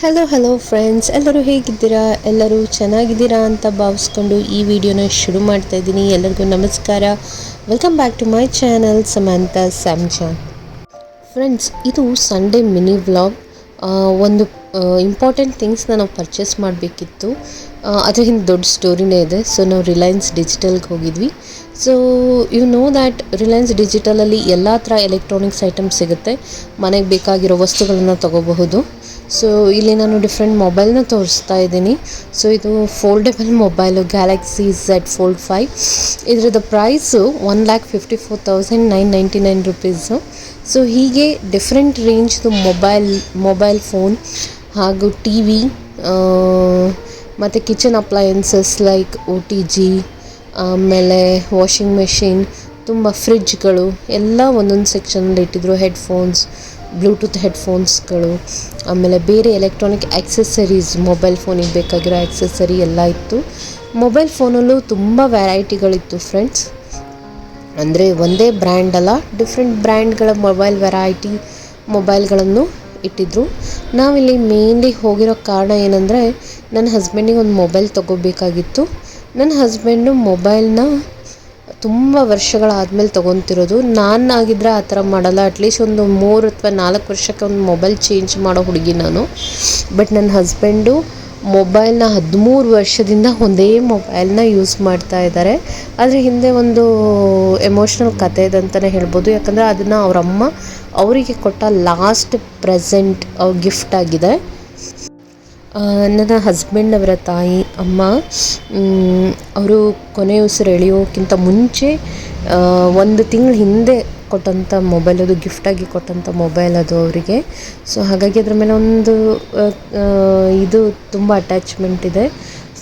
Hello hello friends ಎಲ್ಲರೂ ಹೇಗಿದ್ದೀರಾ? ಎಲ್ಲರೂ ಚೆನ್ನಾಗಿದ್ದೀರಾ ಅಂತ ಭಾವಿಸ್ಕೊಂಡು ಈ ವಿಡಿಯೋನ ಶುರು ಮಾಡ್ತಾ ಇದ್ದೀನಿ. ಎಲ್ಲರಿಗೂ ನಮಸ್ಕಾರ. Welcome back to my channel Samantha ಸ್ಯಾಮ್ಜಾನ್ friends ಇದು ಸಂಡೇ ಮಿನಿ ವ್ಲಾಗ್ ಒಂದು ಇಂಪಾರ್ಟೆಂಟ್ ಥಿಂಗ್ಸ್ನ ನಾವು ಪರ್ಚೇಸ್ ಮಾಡಬೇಕಿತ್ತು. ಅದರ ಹಿಂದೆ ದೊಡ್ಡ ಸ್ಟೋರಿನೇ ಇದೆ. ಸೊ ನಾವು ರಿಲಯನ್ಸ್ ಡಿಜಿಟಲ್ಗೆ ಹೋಗಿದ್ವಿ. So you know that Reliance ಡಿಜಿಟಲಲ್ಲಿ ಎಲ್ಲ ಥರ ಎಲೆಕ್ಟ್ರಾನಿಕ್ಸ್ ಐಟಮ್ಸ್ ಸಿಗುತ್ತೆ. ಮನೆಗೆ ಬೇಕಾಗಿರೋ ವಸ್ತುಗಳನ್ನು ತಗೋಬಹುದು. ಸೊ ಇಲ್ಲಿ ನಾನು ಡಿಫ್ರೆಂಟ್ ಮೊಬೈಲ್ನ ತೋರಿಸ್ತಾ ಇದ್ದೀನಿ. ಸೊ ಇದು foldable mobile Galaxy Z Fold five ಇದ್ರದ್ದು price one lakh fifty four thousand nine ninety nine rupees so ಹೀಗೆ ಡಿಫ್ರೆಂಟ್ ರೇಂಜ್ದು ಮೊಬೈಲ್ ಮೊಬೈಲ್ ಫೋನ್ ಹಾಗೂ ಟಿ ವಿ ಮತ್ತು kitchen appliances like O T G ಆಮೇಲೆ ವಾಷಿಂಗ್ ಮೆಷಿನ್ ತುಂಬ ಫ್ರಿಡ್ಜ್ಗಳು ಎಲ್ಲ ಒಂದೊಂದು ಸೆಕ್ಷನಲ್ಲಿ ಇಟ್ಟಿದ್ರು ಹೆಡ್ಫೋನ್ಸ್ ಬ್ಲೂಟೂತ್ ಹೆಡ್ಫೋನ್ಸ್ಗಳು, ಆಮೇಲೆ ಬೇರೆ ಎಲೆಕ್ಟ್ರಾನಿಕ್ ಆಕ್ಸೆಸರೀಸ್, ಮೊಬೈಲ್ ಫೋನಿಗೆ ಬೇಕಾಗಿರೋ ಆಕ್ಸೆಸರಿ ಎಲ್ಲ ಇತ್ತು. ಮೊಬೈಲ್ ಫೋನಲ್ಲೂ ತುಂಬ ವೆರೈಟಿಗಳಿತ್ತು ಫ್ರೆಂಡ್ಸ್. ಅಂದರೆ ಒಂದೇ ಬ್ರ್ಯಾಂಡ್ ಅಲ್ಲ, ಡಿಫ್ರೆಂಟ್ ಬ್ರ್ಯಾಂಡ್ಗಳ ಮೊಬೈಲ್ ವೆರೈಟಿ ಮೊಬೈಲ್ಗಳನ್ನು ಇಟ್ಟಿದ್ರು. ನಾವಿಲ್ಲಿ ಮೇನ್ಲಿ ಹೋಗಿರೋ ಕಾರಣ ಏನಂದರೆ, ನನ್ನ ಹಸ್ಬೆಂಡಿಗೆ ಒಂದು ಮೊಬೈಲ್ ತೊಗೋಬೇಕಾಗಿತ್ತು. ನನ್ನ ಹಸ್ಬೆಂಡು ಮೊಬೈಲ್ನ ತುಂಬ ವರ್ಷಗಳಾದಮೇಲೆ ತೊಗೊತಿರೋದು. ನಾನು ಆಗಿದ್ರೆ ಆ ಥರ ಮಾಡಲ್ಲ. ಅಟ್ಲೀಸ್ಟ್ ಒಂದು ಮೂರು ಅಥವಾ ನಾಲ್ಕು ವರ್ಷಕ್ಕೆ ಒಂದು ಮೊಬೈಲ್ ಚೇಂಜ್ ಮಾಡೋ ಹುಡುಗಿ ನಾನು. ಬಟ್ ನನ್ನ ಹಸ್ಬೆಂಡು ಮೊಬೈಲ್ನ ಹದಿಮೂರು ವರ್ಷದಿಂದ ಒಂದೇ ಮೊಬೈಲ್ನ ಯೂಸ್ ಮಾಡ್ತಾ ಇದ್ದಾರೆ. ಆದರೆ ಹಿಂದೆ ಒಂದು ಎಮೋಷ್ನಲ್ ಕತೆ ಇದೆ ಅಂತಲೇ ಹೇಳ್ಬೋದು. ಯಾಕಂದರೆ ಅದನ್ನು ಅವರಮ್ಮ ಅವರಿಗೆ ಕೊಟ್ಟ ಲಾಸ್ಟ್ ಪ್ರೆಸೆಂಟ್ ಗಿಫ್ಟ್ ಆಗಿದೆ. ನನ್ನ ಹಸ್ಬೆಂಡ್ ಅವರ ತಾಯಿ, ಅಮ್ಮ ಅವರು ಕೊನೆ ಉಸಿರು ಎಳೆಯೋಕ್ಕಿಂತ ಮುಂಚೆ ಒಂದು ತಿಂಗಳ ಹಿಂದೆ ಕೊಟ್ಟಂಥ ಮೊಬೈಲ್ ಅದು ಗಿಫ್ಟಾಗಿ ಕೊಟ್ಟಂಥ ಮೊಬೈಲ್ ಅದು ಅವರಿಗೆ. ಸೊ ಹಾಗಾಗಿ ಅದ್ರ ಮೇಲೆ ಒಂದು ಇದು ತುಂಬ ಅಟ್ಯಾಚ್ಮೆಂಟ್ ಇದೆ.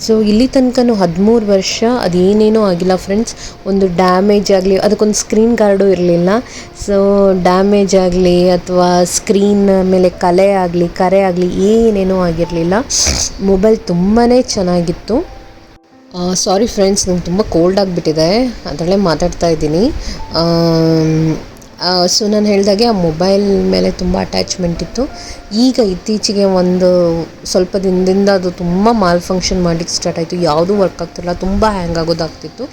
ಸೊ ಇಲ್ಲಿ ತನಕನೂ ಹದಿಮೂರು ವರ್ಷ ಅದೇನೇನೂ ಆಗಿಲ್ಲ ಫ್ರೆಂಡ್ಸ್ ಒಂದು ಡ್ಯಾಮೇಜ್ ಆಗಲಿ, ಅದಕ್ಕೊಂದು ಸ್ಕ್ರೀನ್ ಗಾರ್ಡು ಇರಲಿಲ್ಲ. ಸೊ ಡ್ಯಾಮೇಜ್ ಆಗಲಿ ಅಥವಾ ಸ್ಕ್ರೀನ್ ಮೇಲೆ ಕಲೆ ಆಗಲಿ, ಕರೆ ಆಗಲಿ ಏನೇನೂ ಆಗಿರಲಿಲ್ಲ. ಮೊಬೈಲ್ ತುಂಬಾ ಚೆನ್ನಾಗಿತ್ತು. ಸಾರಿ ಫ್ರೆಂಡ್ಸ್ ನಂಗೆ ತುಂಬ ಕೋಲ್ಡ್ ಆಗಿಬಿಟ್ಟಿದೆ. ಅದರಲ್ಲೇ ಮಾತಾಡ್ತಾ ಇದ್ದೀನಿ. ಸೊ ನಾನು ಹೇಳಿದಾಗೆ ಆ ಮೊಬೈಲ್ ಮೇಲೆ ತುಂಬ ಅಟ್ಯಾಚ್ಮೆಂಟ್ ಇತ್ತು. ಈಗ ಇತ್ತೀಚೆಗೆ ಒಂದು ಸ್ವಲ್ಪ ದಿನದಿಂದ ಅದು ತುಂಬ ಮಾಲ್ ಫಂಕ್ಷನ್ ಮಾಡಲಿಕ್ಕೆ ಸ್ಟಾರ್ಟ್ ಆಯಿತು. ಯಾವುದೂ ವರ್ಕ್ ಆಗ್ತಿಲ್ಲ ತುಂಬ ಹ್ಯಾಂಗ್ ಆಗೋದಾಗ್ತಿತ್ತು.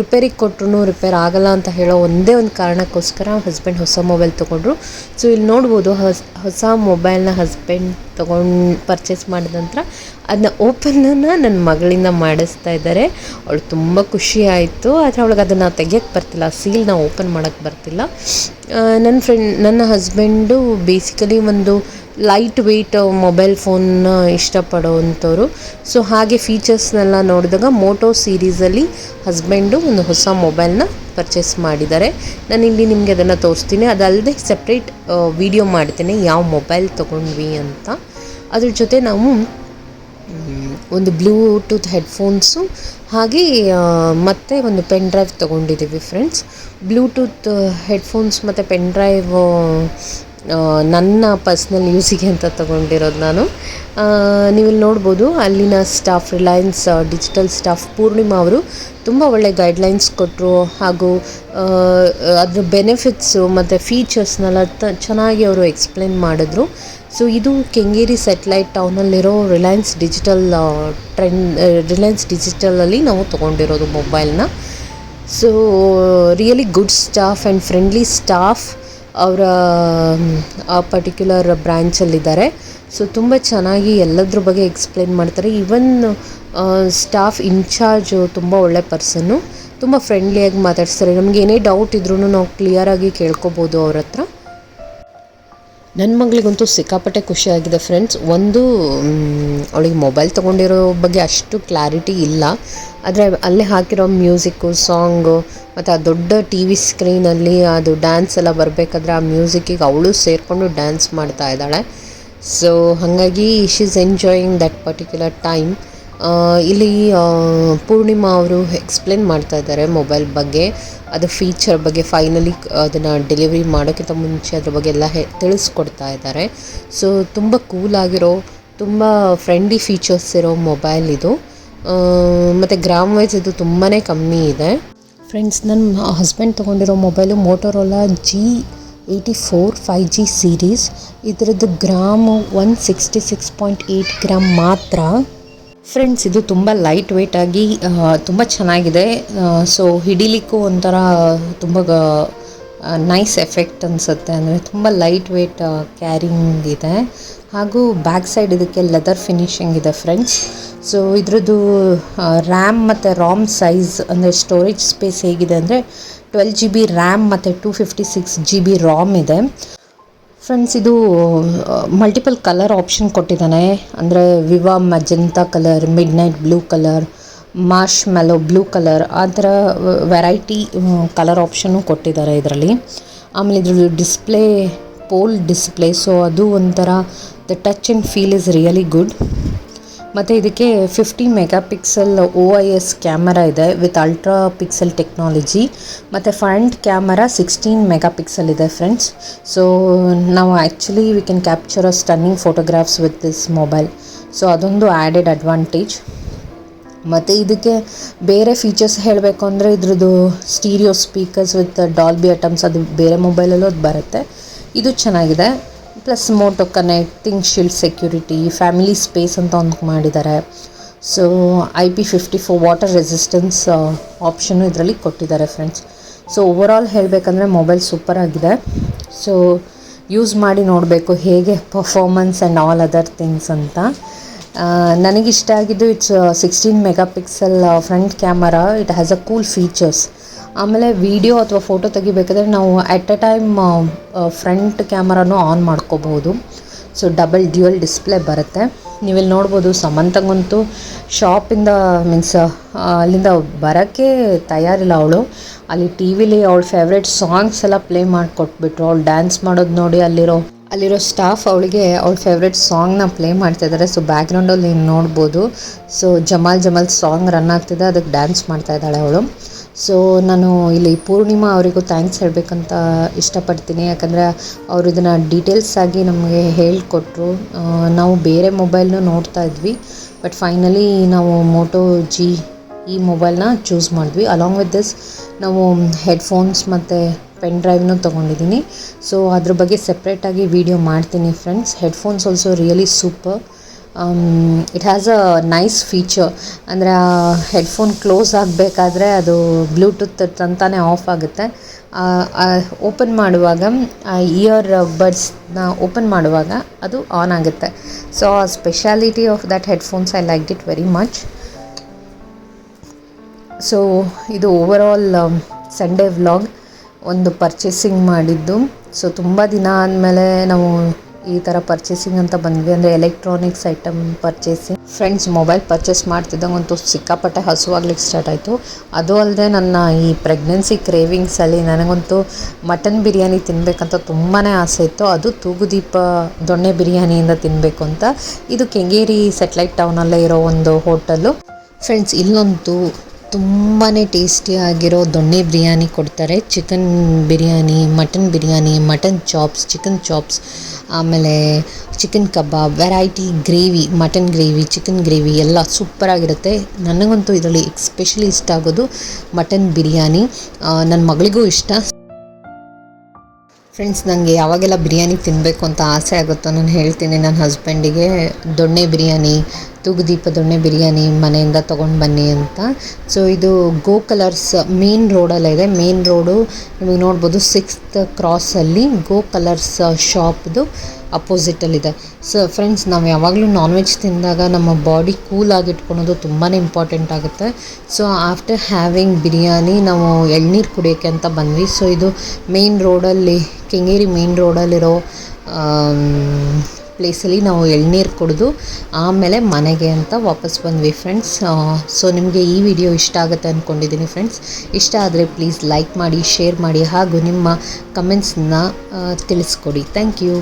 ರಿಪೇರಿಗೆ ಕೊಟ್ಟರು ರಿಪೇರ್ ಆಗಲ್ಲ ಅಂತ ಹೇಳೋ ಒಂದೇ ಒಂದು ಕಾರಣಕ್ಕೋಸ್ಕರ ಹಸ್ಬೆಂಡ್ ಹೊಸ ಮೊಬೈಲ್ ತೊಗೊಂಡ್ರು. ಸೊ ಇಲ್ಲಿ ನೋಡ್ಬೋದು, ಹೊಸ ಹೊಸ ಮೊಬೈಲ್ನ ಹಸ್ಬೆಂಡ್ ತೊಗೊಂಡು ಪರ್ಚೇಸ್ ಮಾಡಿದ ನಂತರ ಅದನ್ನ ಓಪನನ್ನು ನನ್ನ ಮಗಳಿಂದ ಮಾಡಿಸ್ತಾ ಇದ್ದಾರೆ. ಅವಳು ತುಂಬ ಖುಷಿ ಆಯಿತು. ಆದರೆ ಅವಳಿಗೆ ಅದನ್ನು ತೆಗಿಯೋಕ್ಕೆ ಬರ್ತಿಲ್ಲ. ಸೀಲ್ನ ಓಪನ್ ಮಾಡೋಕ್ಕೆ ಬರ್ತಿಲ್ಲ. ನನ್ನ ಫ್ರೆಂಡ್ ನನ್ನ ಹಸ್ಬೆಂಡು ಬೇಸಿಕಲಿ ಒಂದು ಲೈಟ್ ವೆಯ್ಟ್ ಮೊಬೈಲ್ ಫೋನ್ನ ಇಷ್ಟಪಡೋವಂಥವ್ರು. ಸೊ ಹಾಗೆ ಫೀಚರ್ಸ್ನೆಲ್ಲ ನೋಡಿದಾಗ ಮೋಟೋ ಸೀರೀಸಲ್ಲಿ ಹಸ್ಬೆಂಡು ಒಂದು ಹೊಸ ಮೊಬೈಲ್ನ ಪರ್ಚೇಸ್ ಮಾಡಿದ್ದಾರೆ ನಾನು ಇಲ್ಲಿ ನಿಮಗೆ ಅದನ್ನು ತೋರಿಸ್ತೀನಿ. ಅದಲ್ಲದೆ ಸಪ್ರೇಟ್ ವಿಡಿಯೋ ಮಾಡ್ತೀನಿ ಯಾವ ಮೊಬೈಲ್ ತೊಗೊಂಡ್ವಿ ಅಂತ. ಅದ್ರ ಜೊತೆ ನಾವು ಒಂದು ಬ್ಲೂಟೂತ್ ಹೆಡ್ಫೋನ್ಸು ಹಾಗೆ ಮತ್ತೆ ಒಂದು ಪೆನ್ ಡ್ರೈವ್ ತೊಗೊಂಡಿದ್ದೀವಿ ಫ್ರೆಂಡ್ಸ್ ಬ್ಲೂಟೂತ್ ಹೆಡ್ಫೋನ್ಸ್ ಮತ್ತು ಪೆನ್ ಡ್ರೈವ್ ನನ್ನ ಪರ್ಸ್ನಲ್ ಯೂಸಿಗೆ ಅಂತ ತಗೊಂಡಿರೋದು ನಾನು. ನೀವಿಲ್ಲಿ ನೋಡ್ಬೋದು, ಅಲ್ಲಿನ staff Reliance digital staff Poornima ಅವರು ತುಂಬ ಒಳ್ಳೆ ಗೈಡ್ಲೈನ್ಸ್ ಕೊಟ್ಟರು ಹಾಗೂ ಅದರ ಬೆನಿಫಿಟ್ಸು ಮತ್ತು ಫೀಚರ್ಸ್ನೆಲ್ಲ ತ, ಚೆನ್ನಾಗಿ ಅವರು ಎಕ್ಸ್ಪ್ಲೇನ್ ಮಾಡಿದ್ರು. ಸೊ ಇದು ಕೆಂಗೇರಿ ಸ್ಯಾಟಲೈಟ್ ಟೌನಲ್ಲಿರೋ ರಿಲಯನ್ಸ್ ಡಿಜಿಟಲ್ ಟ್ರೆಂಡ್ ರಿಲಯನ್ಸ್ ಡಿಜಿಟಲಲ್ಲಿ ನಾವು ತೊಗೊಂಡಿರೋದು ಮೊಬೈಲ್ನ so really good staff and friendly staff ಅವರ ಆ ಪರ್ಟಿಕ್ಯುಲರ್ ಬ್ರ್ಯಾಂಚಲ್ಲಿದ್ದಾರೆ ಸೊ ತುಂಬ ಚೆನ್ನಾಗಿ ಎಲ್ಲದ್ರ ಬಗ್ಗೆ ಎಕ್ಸ್ಪ್ಲೇನ್ ಮಾಡ್ತಾರೆ. ಈವನ್ ಸ್ಟಾಫ್ ಇನ್ಚಾರ್ಜು ತುಂಬ ಒಳ್ಳೆ ಪರ್ಸನ್ನು ತುಂಬ ಫ್ರೆಂಡ್ಲಿಯಾಗಿ ಮಾತಾಡಿಸ್ತಾರೆ. ನಮಗೆ ಏನೇ ಡೌಟ್ ಇದ್ರೂ ನಾವು ಕ್ಲಿಯರಾಗಿ ಕೇಳ್ಕೊಬೋದು ಅವ್ರ ಹತ್ರ. ನನ್ನ ಮಗಳಿಗಂತೂ ಸಿಕ್ಕಾಪಟ್ಟೆ ಖುಷಿಯಾಗಿದೆ ಫ್ರೆಂಡ್ಸ್ ಒಂದು ಅವಳಿಗೆ ಮೊಬೈಲ್ ತೊಗೊಂಡಿರೋ ಬಗ್ಗೆ ಅಷ್ಟು ಕ್ಲಾರಿಟಿ ಇಲ್ಲ. ಆದರೆ ಅಲ್ಲೇ ಹಾಕಿರೋ ಮ್ಯೂಸಿಕ್ಕು ಸಾಂಗು ಮತ್ತು ಆ ದೊಡ್ಡ ಟಿ ವಿ ಸ್ಕ್ರೀನಲ್ಲಿ ಅದು ಡ್ಯಾನ್ಸ್ ಎಲ್ಲ ಬರಬೇಕಾದ್ರೆ ಆ ಮ್ಯೂಸಿಕ್ಕಿಗೆ ಅವಳು ಸೇರಿಕೊಂಡು ಡ್ಯಾನ್ಸ್ ಮಾಡ್ತಾ ಇದ್ದಾಳೆ. ಸೊ ಹಾಗಾಗಿ she is enjoying that particular time ಇಲ್ಲಿ ಪೂರ್ಣಿಮಾ ಅವರು ಎಕ್ಸ್ಪ್ಲೇನ್ ಮಾಡ್ತಾ ಇದ್ದಾರೆ ಮೊಬೈಲ್ ಬಗ್ಗೆ. ಅದು ಫೀಚರ್ ಬಗ್ಗೆ ಫೈನಲಿ ಅದನ್ನು ಡೆಲಿವರಿ ಮಾಡೋಕ್ಕಿಂತ ಮುಂಚೆ ಅದ್ರ ಬಗ್ಗೆ ಎಲ್ಲ ಹೆ, ತಿಳಿಸ್ಕೊಡ್ತಾ ಇದ್ದಾರೆ. ಸೊ ತುಂಬ ಆಗಿರೋ, ತುಂಬ ಫ್ರೆಂಡ್ಲಿ ಫೀಚರ್ಸ್ ಇರೋ ಮೊಬೈಲ್ ಇದು. ಮತ್ತು ಗ್ರಾಮ್ ವೈಸ್ ಇದು ತುಂಬಾ ಕಮ್ಮಿ ಇದೆ. ಫ್ರೆಂಡ್ಸ್ ನನ್ನ husband ತೊಗೊಂಡಿರೋ mobile Motorola G eighty four five G series ಇದರದ್ದು gram one sixty six point eight gram ಮಾತ್ರ. ಫ್ರೆಂಡ್ಸ್ ಇದು ತುಂಬ ಲೈಟ್ ವೆಯ್ಟಾಗಿ ತುಂಬ ಚೆನ್ನಾಗಿದೆ. ಸೊ ಹಿಡಿಲಿಕ್ಕೂ ಒಂಥರ ತುಂಬ ನೈಸ್ ಎಫೆಕ್ಟ್ ಅನಿಸುತ್ತೆ. ಅಂದರೆ ತುಂಬ ಲೈಟ್ ವೆಯ್ಟ್ ಕ್ಯಾರಿಂಗ್ ಇದೆ. ಹಾಗೂ ಬ್ಯಾಕ್ ಸೈಡ್ ಇದಕ್ಕೆ ಲೆದರ್ ಫಿನಿಶಿಂಗ್ ಇದೆ ಫ್ರೆಂಡ್ಸ್ ಸೊ ಇದ್ರದ್ದು ರ್ಯಾಮ್ ಮತ್ತು ರಾಮ್ ಸೈಜ್ ಅಂದರೆ ಸ್ಟೋರೇಜ್ ಸ್ಪೇಸ್ ಹೇಗಿದೆ ಅಂದರೆ ಟ್ವೆಲ್ ಜಿ ಬಿ ರ್ಯಾಮ್ ಮತ್ತು two fifty six G B ROM ಇದೆ. ಫ್ರೆಂಡ್ಸ್ ಇದು ಮಲ್ಟಿಪಲ್ ಕಲರ್ ಆಪ್ಷನ್ ಕೊಟ್ಟಿದ್ದಾನೆ. ಅಂದರೆ Viva Magenta colour midnight blue colour marshmallow blue colour ಆ ಥರ ವೆರೈಟಿ ಕಲರ್ ಆಪ್ಷನ್ನು ಕೊಟ್ಟಿದ್ದಾರೆ ಇದರಲ್ಲಿ. ಆಮೇಲೆ ಇದರಲ್ಲಿ ಡಿಸ್ಪ್ಲೇ ಪೋಲ್ ಡಿಸ್ಪ್ಲೇ ಸೊ ಅದು ಒಂಥರ the touch and feel is really good ಮತ್ತು ಇದಕ್ಕೆ fifty megapixel O I S camera ಇದೆ ವಿತ್ ಅಲ್ಟ್ರಾ ಪಿಕ್ಸೆಲ್ ಟೆಕ್ನಾಲಜಿ ಮತ್ತು front camera sixteen megapixel ಇದೆ ಫ್ರೆಂಡ್ಸ್ ಸೊ ನಾವು actually we can capture a stunning photographs with this mobile so ಅದೊಂದು added advantage ಮತ್ತು ಇದಕ್ಕೆ ಬೇರೆ ಫೀಚರ್ಸ್ ಹೇಳಬೇಕು ಅಂದರೆ ಇದ್ರದ್ದು stereo speakers with Dolby Atmos ಅದು ಬೇರೆ ಮೊಬೈಲಲ್ಲೂ ಅದು ಬರುತ್ತೆ. ಇದು ಚೆನ್ನಾಗಿದೆ. Plus Moto connecting shield security family space ಅಂತ ಒಂದು ಮಾಡಿದ್ದಾರೆ so I P fifty four water resistance option ಇದರಲ್ಲಿ ಕೊಟ್ಟಿದ್ದಾರೆ ಫ್ರೆಂಡ್ಸ್ ಸೊ ಓವರಾಲ್ ಹೇಳಬೇಕಂದ್ರೆ ಮೊಬೈಲ್ ಸೂಪರ್ ಆಗಿದೆ. ಸೊ ಯೂಸ್ ಮಾಡಿ ನೋಡಬೇಕು ಹೇಗೆ performance and all other things ಅಂತ. ನನಗಿಷ್ಟ ಆಗಿದ್ದು it's sixteen megapixel front camera it has a cool features ಆಮೇಲೆ ವಿಡಿಯೋ ಅಥವಾ ಫೋಟೋ ತೆಗಿಬೇಕಾದ್ರೆ ನಾವು ಅಟ್ ಅ ಟೈಮ್ ಫ್ರಂಟ್ ಕ್ಯಾಮರಾನು ಆನ್ ಮಾಡ್ಕೋಬಹುದು. ಸೊ ಡಬಲ್ ಡ್ಯೂಯಲ್ ಡಿಸ್ಪ್ಲೇ ಬರುತ್ತೆ. ನೀವಿಲ್ಲಿ ನೋಡ್ಬೋದು ಸಮಂತಂಗಂತೂ ಶಾಪಿಂದ ಮೀನ್ಸ್ ಅಲ್ಲಿಂದ ಬರೋಕ್ಕೆ ತಯಾರಿಲ್ಲ ಅವಳು. ಅಲ್ಲಿ ಟಿ ವಿಲಿ ಅವಳ ಫೇವ್ರೆಟ್ ಸಾಂಗ್ಸ್ ಎಲ್ಲ ಪ್ಲೇ ಮಾಡಿಕೊಟ್ಬಿಟ್ರು. ಅವಳು ಡ್ಯಾನ್ಸ್ ಮಾಡೋದು ನೋಡಿ ಅಲ್ಲಿರೋ ಅಲ್ಲಿರೋ ಸ್ಟಾಫ್ ಅವಳಿಗೆ ಅವಳ ಫೇವ್ರೆಟ್ ಸಾಂಗ್ನ ಪ್ಲೇ ಮಾಡ್ತಾಯಿದ್ದಾರೆ ಸೊ ಬ್ಯಾಕ್ಗ್ರೌಂಡಲ್ಲಿ ಗ್ರೌಂಡಲ್ಲಿ ನೋಡ್ಬೋದು. So Jamal Jamal song run ಆಗ್ತಿದೆ. ಅದಕ್ಕೆ ಡ್ಯಾನ್ಸ್ ಮಾಡ್ತಾ ಇದ್ದಾಳೆ ಅವಳು. ಸೊ ನಾನು ಇಲ್ಲಿ ಪೂರ್ಣಿಮಾ ಅವರಿಗೂ ಥ್ಯಾಂಕ್ಸ್ ಹೇಳಬೇಕಂತ ಇಷ್ಟಪಡ್ತೀನಿ. ಯಾಕಂದರೆ ಅವರು ಇದನ್ನು ಡೀಟೇಲ್ಸ್ ಆಗಿ ನಮಗೆ ಹೇಳಿಕೊಟ್ರು. ನಾವು ಬೇರೆ ಮೊಬೈಲ್ನೂ ನೋಡ್ತಾ ಇದ್ವಿ. ಬಟ್ ಫೈನಲಿ ನಾವು ಮೋಟೋ ಜಿ ಈ ಮೊಬೈಲ್ನ ಚೂಸ್ ಮಾಡಿದ್ವಿ. ಅಲಾಂಗ್ ವಿತ್ ದಿಸ್ ನಾವು ಹೆಡ್ಫೋನ್ಸ್ ಮತ್ತು ಪೆನ್ ಡ್ರೈವ್ನು ತೊಗೊಂಡಿದ್ದೀನಿ. ಸೊ ಅದ್ರ ಬಗ್ಗೆ ಸಪ್ರೇಟಾಗಿ ವೀಡಿಯೋ ಮಾಡ್ತೀನಿ friends headphones also really super it has a nice feature ಅಂದರೆ ಆ ಹೆಡ್ಫೋನ್ ಕ್ಲೋಸ್ ಆಗಬೇಕಾದ್ರೆ ಅದು ಬ್ಲೂಟೂತ್ ತಂತಾನೆ ಆಫ್ ಆಗುತ್ತೆ. ಓಪನ್ ಮಾಡುವಾಗ ಇಯರ್ ಬಡ್ಸ್ನ ಓಪನ್ ಮಾಡುವಾಗ ಅದು ಆನ್ ಆಗುತ್ತೆ. ಸೊ ಆ speciality of that headphones I like it very much so ಇದು ಓವರ್ ಆಲ್ ಸಂಡೇ ವ್ಲಾಗ್ ಒಂದು ಪರ್ಚೇಸಿಂಗ್ ಮಾಡಿದ್ದು. ಸೊ ತುಂಬ ದಿನ ಆದಮೇಲೆ ನಾವು ಈ ಥರ ಪರ್ಚೇಸಿಂಗ್ ಅಂತ ಬಂದ್ವಿ. ಅಂದರೆ electronics item purchasing friends mobile purchase ಮಾಡ್ತಿದ್ದಂಗಂತೂ ಸಿಕ್ಕಾಪಟ್ಟೆ ಹಸುವಾಗ್ಲಿಕ್ಕೆ ಸ್ಟಾರ್ಟ್ ಆಯಿತು. ಅದು ಅಲ್ಲದೆ ನನ್ನ ಈ ಪ್ರೆಗ್ನೆನ್ಸಿ ಕ್ರೇವಿಂಗ್ಸಲ್ಲಿ ನನಗಂತೂ ಮಟನ್ ಬಿರಿಯಾನಿ ತಿನ್ನಬೇಕಂತ ತುಂಬಾ ಆಸೆ ಇತ್ತು. ಅದು ತೂಗುದೀಪ ದೊಣ್ಣೆ ಬಿರಿಯಾನಿಯಿಂದ ತಿನ್ನಬೇಕು ಅಂತ. ಇದು ಕೆಂಗೇರಿ ಸೆಟ್ಲೈಟ್ ಟೌನಲ್ಲೇ ಇರೋ ಒಂದು ಹೋಟೆಲ್ ಫ್ರೆಂಡ್ಸ್ ಇಲ್ಲಂತೂ ತುಂಬಾ ಟೇಸ್ಟಿಯಾಗಿರೋ ದೊಣ್ಣೆ ಬಿರಿಯಾನಿ ಕೊಡ್ತಾರೆ. Chicken biryani, mutton biryani, mutton chops, chicken chops, ಆಮೇಲೆ chicken kebab, variety gravy, mutton gravy, chicken gravy ಎಲ್ಲ ಸೂಪರಾಗಿರುತ್ತೆ ನನಗಂತೂ ಇದರಲ್ಲಿ ಎಕ್ಸ್ಪೆಷಲಿ ಇಷ್ಟ ಆಗೋದು ಮಟನ್ ಬಿರಿಯಾನಿ. ನನ್ನ ಮಗಳಿಗೂ ಇಷ್ಟ. ಫ್ರೆಂಡ್ಸ್ ನನಗೆ ಯಾವಾಗೆಲ್ಲ ಬಿರಿಯಾನಿ ತಿನ್ನಬೇಕು ಅಂತ ಆಸೆ ಆಗುತ್ತೋ ನಾನು ಹೇಳ್ತೀನಿ. ನನ್ನ ಹಸ್ಬೆಂಡಿಗೆ ದೊಣ್ಣೆ ಬಿರಿಯಾನಿ ತೂಗುದೀಪ ದೊಣ್ಣೆ ಬಿರಿಯಾನಿ ಮನೆಯಿಂದ ತೊಗೊಂಡು ಬನ್ನಿ ಅಂತ. ಸೊ ಇದು ಗೋ ಕಲರ್ಸ್ ಮೇನ್ ರೋಡಲ್ಲಿದೆ ಮೇನ್ ರೋಡು ನಿಮಗೆ ನೋಡ್ಬೋದು ಸಿಕ್ಸ್ತ್ ಕ್ರಾಸಲ್ಲಿ ಗೋ ಕಲರ್ಸ್ ಶಾಪ್ದು ಅಪೋಸಿಟಲ್ಲಿದೆ ಸೊ ಫ್ರೆಂಡ್ಸ್ ನಾವು ಯಾವಾಗಲೂ ನಾನ್ ವೆಜ್ ತಿಂದಾಗ ನಮ್ಮ ಬಾಡಿ ಕೂಲ್ ಆಗಿಟ್ಕೊಳೋದು ತುಂಬಾ ಇಂಪಾರ್ಟೆಂಟ್ ಆಗುತ್ತೆ. ಸೊ ಆಫ್ಟರ್ ಹ್ಯಾವಿಂಗ್ ಬಿರಿಯಾನಿ, ನಾವು ಎಳ್ನೀರು ಕುಡಿಯೋಕ್ಕೆ ಅಂತ ಬಂದ್ವಿ. ಸೊ ಇದು ಮೇನ್ ರೋಡಲ್ಲಿ ಕೆಂಗೇರಿ ಮೇನ್ ರೋಡಲ್ಲಿರೋ ಪ್ಲೇಸಲ್ಲಿ ನಾವು ಎಳ್ನೀರು ಕುಡಿದು ಆಮೇಲೆ ಮನೆಗೆ ಅಂತ ವಾಪಸ್ ಬಂದ್ವಿ ಫ್ರೆಂಡ್ಸ್ ಸೊ ನಿಮಗೆ ಈ ವಿಡಿಯೋ ಇಷ್ಟ ಆಗುತ್ತೆ ಅಂದ್ಕೊಂಡಿದ್ದೀನಿ ಫ್ರೆಂಡ್ಸ್ ಇಷ್ಟ ಆದರೆ ಪ್ಲೀಸ್ ಲೈಕ್ ಮಾಡಿ ಶೇರ್ ಮಾಡಿ ಹಾಗೂ ನಿಮ್ಮ ಕಮೆಂಟ್ಸನ್ನ ತಿಳಿಸ್ಕೊಡಿ. Thank you